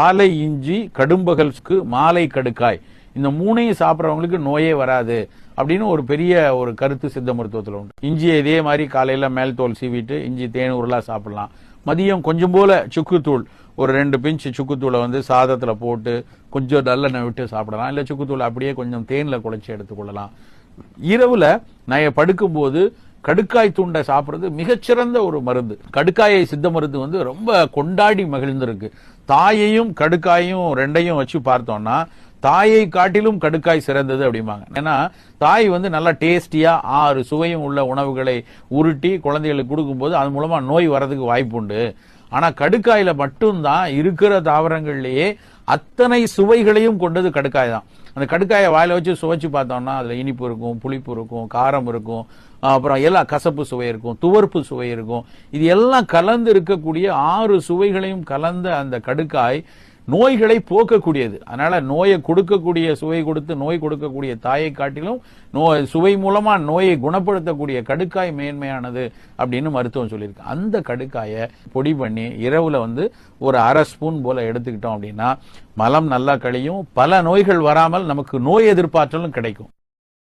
காலை இஞ்சி கடும்பகல்ஸ்க்கு மாலை கடுக்காய். இந்த மூணையும் சாப்பிட்றவங்களுக்கு நோயே வராது அப்படின்னு ஒரு பெரிய ஒரு கருத்து சித்த மருத்துவத்தில் உண்டு. இஞ்சியை இதே மாதிரி காலையில் மேல் தோல் சீவிட்டு இஞ்சி தேன் உருளா சாப்பிடலாம். மதியம் கொஞ்சம் போல சுக்குத்தூள் ஒரு ரெண்டு பிஞ்ச் சுக்குத்தூளை வந்து சாதத்தில் போட்டு கொஞ்சம் நல்லெண்ணெய் விட்டு சாப்பிடலாம். இல்லை சுக்குத்தூள் அப்படியே கொஞ்சம் தேனில் குழைச்சி எடுத்துக்கொள்ளலாம். இரவில் நான் படுக்கும்போது கடுக்காய் தூண்டை சாப்பிட்றது மிகச்சிறந்த ஒரு மருந்து. கடுக்காயை சித்த மருந்து வந்து ரொம்ப கொண்டாடி மகிழ்ந்திருக்கு. தாயையும் கடுக்காயும் ரெண்டையும் வச்சு பார்த்தோம்னா தாயை காட்டிலும் கடுக்காய் சிறந்தது அப்படிம்பாங்க. ஏன்னா தாய் வந்து நல்லா டேஸ்டியா ஆறு சுவையும் உள்ள உணவுகளை உருட்டி குழந்தைகளுக்கு கொடுக்கும்போது அது மூலமா நோய் வர்றதுக்கு வாய்ப்பு உண்டு ஆனால் கடுக்காயில மட்டும்தான் இருக்கிற தாவரங்கள்லேயே அத்தனை சுவைகளையும் கொண்டது கடுக்காய் தான். அந்த கடுக்காயை வாயில வச்சு சுவைச்சு பார்த்தோம்னா அதில் இனிப்பு இருக்கும் புளிப்பு இருக்கும் காரம் இருக்கும் அப்புறம் எல்லாம் கசப்பு சுவை இருக்கும் துவர்ப்பு சுவை இருக்கும். இது எல்லாம் கலந்து இருக்கக்கூடிய ஆறு சுவைகளையும் கலந்த அந்த கடுக்காய் நோய்களை போக்கக்கூடியது. அதனால நோயை கொடுக்கக்கூடிய சுவை கொடுத்து நோய் கொடுக்கக்கூடிய தாயை காட்டிலும் நோய் சுவை மூலமா நோயை குணப்படுத்தக்கூடிய கடுக்காய் மேன்மையானது அப்படின்னு மருத்துவம் சொல்லியிருக்கு. அந்த கடுக்காயை பொடி பண்ணி இரவுல வந்து ஒரு அரை ஸ்பூன் போல எடுத்துக்கிட்டோம் அப்படின்னா மலம் நல்லா கழியும். பல நோய்கள் வராமல் நமக்கு நோய் எதிர்ப்பாற்றலும் கிடைக்கும்.